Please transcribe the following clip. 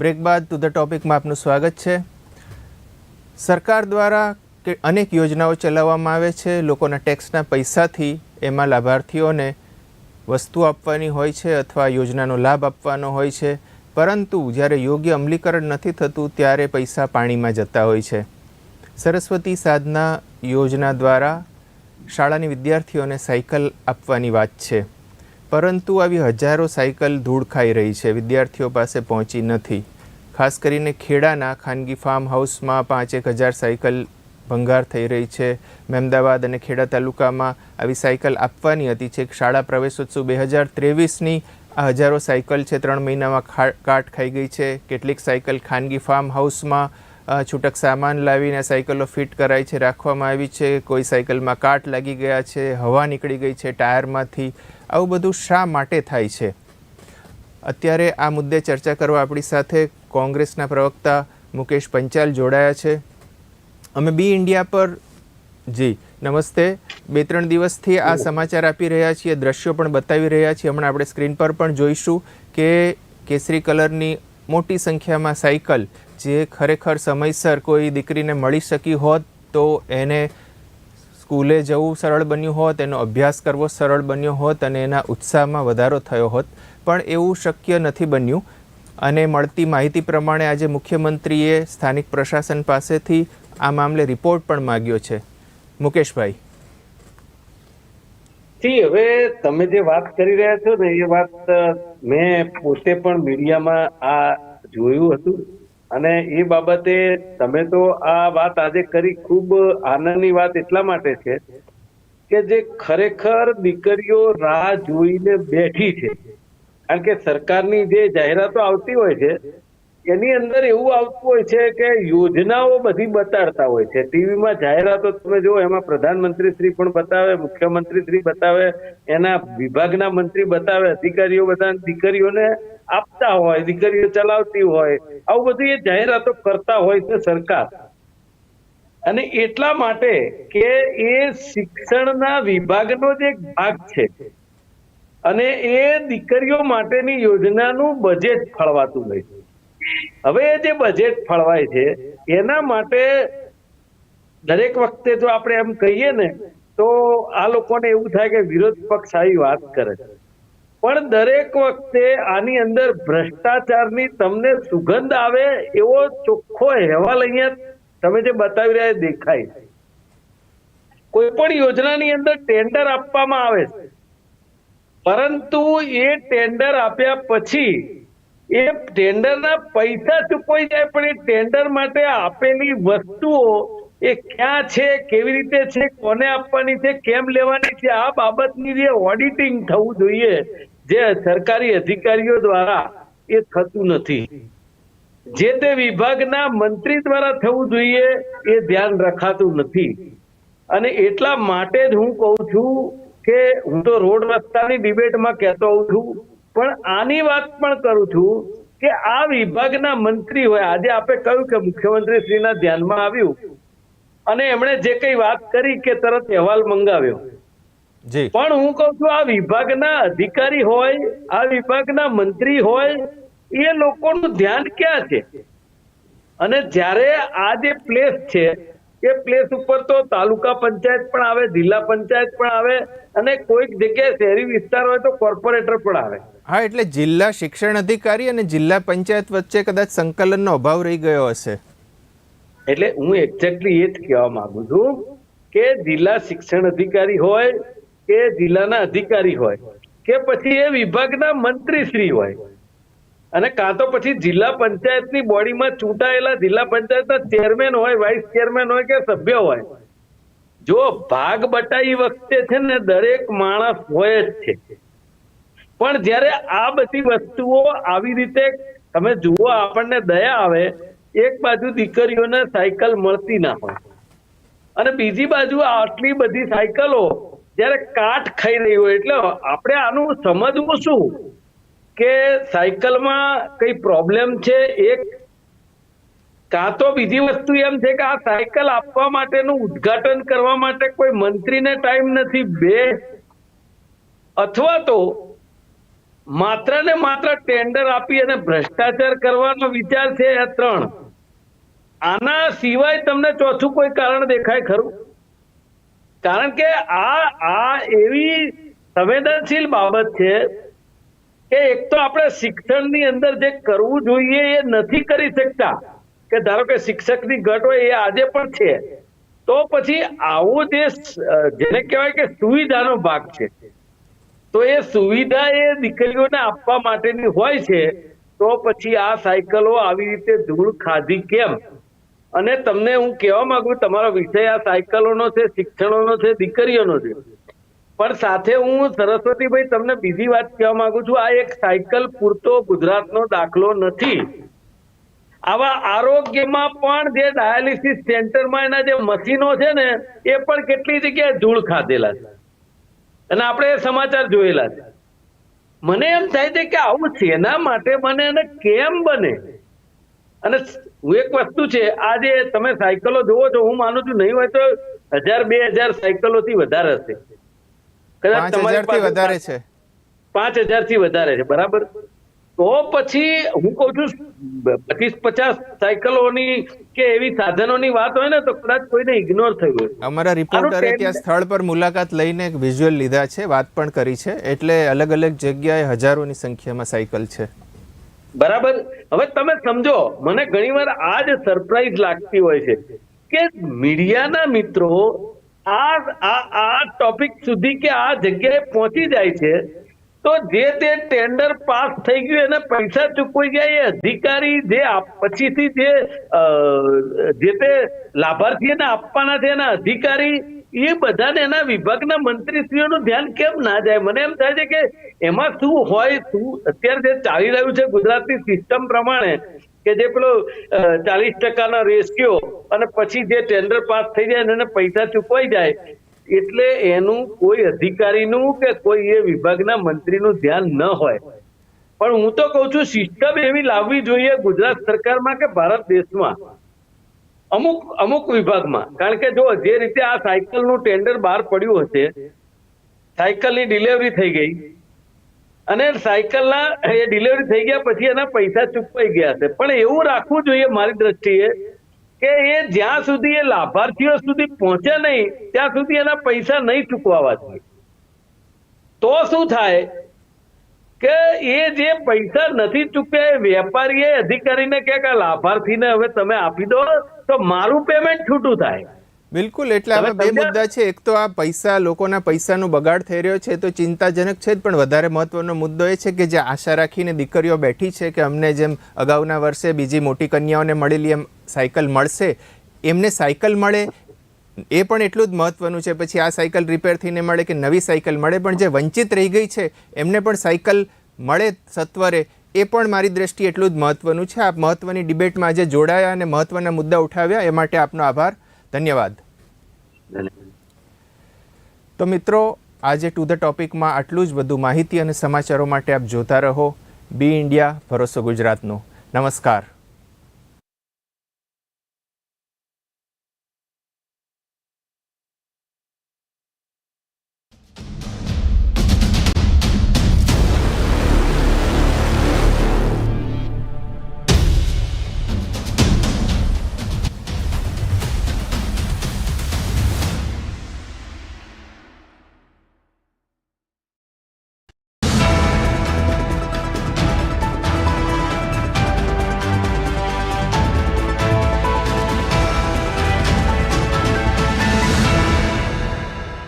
Break બાદ to the ટોપિકમાં આપનું સ્વાગત છે. સરકાર દ્વારા કે અનેક યોજનાઓ ચલાવવામાં આવે છે. લોકોના ટેક્સના પૈસાથી એમાં લાભાર્થીઓને વસ્તુ આપવાની હોય છે અથવા યોજનાનો લાભ આપવાનો હોય છે. પરંતુ જ્યારે યોગ્ય અમલીકરણ નથી થતું ત્યારે પૈસા પાણીમાં જતા હોય છે. સરસ્વતી સાધના યોજના દ્વારા શાળાની વિદ્યાર્થીઓને સાયકલ આપવાની વાત છે. પરંતુ આવી હજારો સાયકલ ધૂળ ખાઈ રહી છે. વિદ્યાર્થીઓ પાસે પહોંચી નથી. ખાસ કરીને ખેડાના ખાનગી ફાર્મ હાઉસમાં પાંચ એક હજાર સાયકલ ભંગાર થઈ રહી છે. મહેમદાવાદ અને ખેડા તાલુકામાં આવી સાયકલ આપવાની હતી. છે શાળા પ્રવેશોત્સવ બે હજાર ત્રેવીસની આ હજારો સાયકલ છે. ત્રણ મહિનામાં કાટ ખાઈ ગઈ છે. કેટલીક સાયકલ ખાનગી ફાર્મ હાઉસમાં છૂટક સામાન લાવીને સાયકલો ફિટ કરાઈ છે, રાખવામાં આવી છે. કોઈ સાયકલમાં કાટ લાગી ગયા છે, હવા નીકળી ગઈ છે ટાયરમાંથી. આવું બધું શા માટે થાય છે? અત્યારે આ મુદ્દે ચર્ચા કરવા આપણી સાથે કોંગ્રેસના પ્રવક્તા મુકેશ પંચાલ જોડાયા છે. અમે બી ઇન્ડિયા પર જી નમસ્તે. બે ત્રણ દિવસથી આ સમાચાર આપી રહ્યા છીએ દ્રશ્યો પણ બતાવી રહ્યા છીએ. હમણાં આપણે સ્ક્રીન પર પણ જોઈશું કે કેસરી કલરની મોટી સંખ્યામાં સાયકલ જે ખરેખર સમયસર કોઈ દીકરીને મળી શકી હોત તો એને સ્કૂલે જવું સરળ બન્યું હોત, એનો અભ્યાસ કરવો સરળ બન્યો હોત અને એના ઉત્સાહમાં વધારો થયો હોત, પણ એવું શક્ય નથી બન્યું. અને મળતી માહિતી પ્રમાણે આજે મુખ્યમંત્રીએ સ્થાનિક પ્રશાસન પાસેથી આ મામલે રિપોર્ટ પણ માગ્યો છે. મુકેશભાઈ. હવે તમે જે વાત કરી રહ્યા છો ને, એ વાત મેં પોતે પણ મીડિયામાં આ જોયું હતું. અને એ બાબતે તમે તો આ વાત આજે કરી ખૂબ આનંદની વાત એટલા માટે છે કે જે ખરેખર દીકરીઓ રાહ જોઈને બેઠી છે. કારણ કે સરકારની જે જાહેરાતો આવતી હોય છે, એની અંદર એવું આવતું હોય છે કે યોજનાઓ બધી બતાડતા હોય છે. ટીવીમાં જાહેરાતો તમે જો એમાં પ્રધાનમંત્રી શ્રી પણ બતાવે મુખ્યમંત્રી શ્રી બતાવે, એના વિભાગના મંત્રી બતાવે, અધિકારીઓ બધા દીકરીઓને આપતા હોય, દીકરીઓ ચલાવતી હોય, આવું બધું એ જાહેરાતો કરતા હોય છે સરકાર. અને એટલા માટે કે એ શિક્ષણના વિભાગનો જ ભાગ છે. અને એ દીકરીઓ માટેની યોજનાનું બજેટ ફળવાતું હોય છે. હવે જે બજેટ ફળવાય છે, એના માટે દરેક વખતે જો આપણે એમ કહીએ ને, તો આ લોકોને એવું થાય કે વિરોધ પક્ષ આવી વાત કરે છે. પણ દરેક વખતે આની અંદર ભ્રષ્ટાચારની તમને સુગંધ આવે એવો ચોખ્ખો અહેવાલ અહીંયા તમે જે બતાવી રહ્યા દેખાય કોઈ પણ યોજનાની અંદર ટેન્ડર આપવામાં આવે છે. પરંતુ એ ટેન્ડર આપ્યા પછી એ ટેન્ડરના પૈસા ચૂકવાઈ જાય પણ એ ટેન્ડર માટે આપેલી વસ્તુઓ એ ક્યાં છે, કેવી રીતે છે, કોને આપવાની છે, કેમ લેવાની છે, આ બાબતની જે ઓડિટિંગ થવું જોઈએ, જે સરકારી અધિકારીઓ દ્વારા એ થતું નથી. જે તે વિભાગના મંત્રી દ્વારા થવું જોઈએ, એ ધ્યાન રખાતું નથી. અને એટલા માટે જ હું કહું છું કે હું તો રોડ રસ્તાની ડિબેટમાં કહેતો હોઉં છું, પણ આની વાત પણ કરું છું કે આ વિભાગના મંત્રી હોય, આજે આપણે કહ્યું કે મુખ્યમંત્રી શ્રીના ધ્યાનમાં આવ્યું અને એમણે જે કઈ વાત કરી કે તરત અહેવાલ મંગાવ્યો. પણ હું કહું છું આ વિભાગના અધિકારી હોય આ વિભાગના મંત્રી હોય એ લોકોનું ધ્યાન ક્યાં છે? અને જ્યારે આ જે પ્લેસ છે એ પ્લેસ ઉપર તો તાલુકા પંચાયત પણ આવે જિલ્લા પંચાયત પણ આવે અને કોઈક જગ્યાએ શહેરી વિસ્તાર હોય તો કોર્પોરેટર પણ આવે. હા એટલે જિલ્લા શિક્ષણ અધિકારી અને જિલ્લા પંચાયત વચ્ચે કદાચ સંકલનનો અભાવ રહી ગયો હશે. એટલે હું એક્ઝેક્ટલી એ જ કહેવા માંગુ છું કે જિલ્લા શિક્ષણ અધિકારી હોય કે જિલ્લાના અધિકારી હોય કે પછી એ વિભાગના મંત્રી શ્રી હોય. અને કાં તો પછી જિલ્લા પંચાયતની બોડીમાં ચૂંટાયેલા જિલ્લા પંચાયતના ચેરમેન હોય, વાઇસ ચેરમેન હોય કે સભ્ય હોય. જો ભાગ બટાઈ વખતે છે ને દરેક માણસ હોય જ છે. પણ જ્યારે આ બધી વસ્તુઓ આવી રીતે તમે જુઓ, આપણને દયા આવે એક બાજુ દીકરીઓને સાયકલ મળતી ના હોય. અને બીજી બાજુ આટલી બધી સાયકલો જ્યારે કાટ ખાઈ રહી હોય, એટલે આપણે આનું સમજવું શું? કે સાયકલમાં કઈ પ્રોબ્લેમ છે? એક, કાં તો બીજી વસ્તુ એમ છે કે આ સાયકલ આપવા માટેનું ઉદ્ઘાટન કરવા માટે કોઈ મંત્રીને ટાઈમ નથી, બે, અથવા તો માત્ર ને માત્ર ટેન્ડર આપી અને ભ્રષ્ટાચાર કરવાનો વિચાર છે આ ત્રણ. આના સિવાય તમને ચોથું કોઈ કારણ દેખાય ખરું? કારણ કે આ આ એવી સંવેદનશીલ બાબત છે કે એક તો આપણે શિક્ષણની અંદર જે કરવું જોઈએ એ નથી કરી શકતા. કે ધારો કે શિક્ષકની ઘટ હોય એ આજે પણ છે. તો પછી આવું જે જેને કહેવાય કે સુવિધાનો ભાગ છે. તો એ સુવિધા એ દીકરીઓને આપવા માટેની હોય છે, તો પછી આ સાયકલો આવી રીતે ધૂળ ખાધી કેમ? અને તમને હું કહેવા માંગુ છું, તમારો વિષય આ સાયકલોનો છે શિક્ષણોનો છે દીકરીઓનો છે. પણ સાથે હું સરસ્વતીભાઈ તમને બીજી વાત કહેવા માંગુ છું આ એક સાયકલ પૂરતો ગુજરાતનો દાખલો નથી. આવા આરોગ્યમાં પણ જે ડાયાલિસિસ સેન્ટરમાં એના જે મશીનો છે ને એ પણ કેટલી જગ્યાએ ધૂળ ખાધેલા છે. અને આપણે એ સમાચાર જોયેલા છે. મને એમ થાય છે કે આવું શેના માટે બને અને કેમ બને? અને હું એક વસ્તુ છે આજે તમે સાયકલો જોવો છો હું માનું છું નહીં હોય તો હજાર બે હજાર સાયકલોથી વધારે હશે. કદાચ તમારી વધારે છે. પાંચ હજારથી વધારે છે બરાબર? તો પછી હું કઉ છું પચીસ પચાસ સાયકલોની કે એવી સાધનોની વાત હોય ને તો કદાચ કોઈને ઇગ્નોર થયું હોય. અમારા રિપોર્ટરે ત્યાં સ્થળ પર મુલાકાત લઈને એક વિઝ્યુઅલ લીધા છે વાત પણ કરી છે એટલે અલગ અલગ જગ્યાએ હજારોની સંખ્યામાં સાયકલ છે. બરાબર? હવે તમે સમજો, મને ઘણીવાર આ જ સરપ્રાઈઝ લાગતી હોય છે કે મીડિયાના મિત્રો આ આ ટોપિક સુધી કે આ જગ્યાએ પહોંચી જાય છે, તો જે તે ટેન્ડર પાસ થઈ ગયું એને પૈસા ચૂકવાઈ ગયા, એ અધિકારી જે પછીથી જે જે તે લાભાર્થીને આપવાના છે એના અધિકારી એ બધાને એના વિભાગના મંત્રીશ્રીઓનું ધ્યાન કેમ ના જાય? મને એમ થાય છે કે એમાં શું હોય, શું? અત્યારે જે ચાલી રહ્યું છે ગુજરાતની સિસ્ટમ પ્રમાણે, કે જે પેલો ચાલીસ ટકાના રેશિયો અને પછી જે ટેન્ડર પાસ થઈ જાય અને પૈસા ચૂકવાઈ જાય, એટલે એનું કોઈ અધિકારીનું કે કોઈ એ વિભાગના મંત્રીનું ધ્યાન ન હોય. પણ હું તો કઉ છું સિસ્ટમ એવી લાવવી જોઈએ ગુજરાત સરકારમાં કે ભારત દેશમાં. અમુક અમુક વિભાગમાં. કારણ કે જો જે રીતે આ સાયકલનું ટેન્ડર બહાર પડ્યું હશે, સાયકલની ડિલિવરી થઈ ગઈ, અને સાયકલના એ ડિલિવરી થઈ ગયા પછી એના પૈસા ચૂકવાઈ ગયા છે પણ એવું રાખવું જોઈએ મારી દ્રષ્ટિએ કે એ જ્યાં સુધી એ લાભાર્થીઓ સુધી પહોંચે નહીં, ત્યાં સુધી એના પૈસા નહીં ચૂકવાવા જોઈએ. તો શું થાય? કે એ જે પૈસા નથી ચૂક્યા એ વેપારીએ અધિકારીને કે કે લાભાર્થીને હવે તમે આપી દો તો મારું પેમેન્ટ છૂટું થાય. બિલકુલ એટલે હવે બે? મુદ્દા છે. એક તો આ પૈસા લોકોના પૈસાનો બગાડ થઈ રહ્યો છે તો ચિંતાજનક છે જ પણ વધારે મહત્વનો મુદ્દો એ છે કે જે આશા રાખીને દીકરીઓ બેઠી છે કે અમને જેમ અગાઉના વર્ષે બીજી મોટી કન્યાઓને મળેલી એમ સાયકલ મળશે એમને સાયકલ મળે એ પણ એટલું જ મહત્વનું છે. પછી આ સાયકલ રિપેર થઈને મળે કે નવી સાયકલ મળે પણ જે વંચિત રહી ગઈ છે એમને પણ સાયકલ મળે સત્વરે એ પણ મારી દ્રષ્ટિએ એટલું જ મહત્વનું છે. આપ મહત્વની ડિબેટમાં આજે જોડાયા અને મહત્વના મુદ્દા ઉઠાવ્યા એ માટે આપનો આભાર. ધન્યવાદ. તો મિત્રો આજે ટુ ધ ટોપિકમાં આટલું જ વધુ માહિતી અને સમાચારો માટે આપ જોતા રહો. બી ઇન્ડિયા ભરોસો ગુજરાતનો. નમસ્કાર.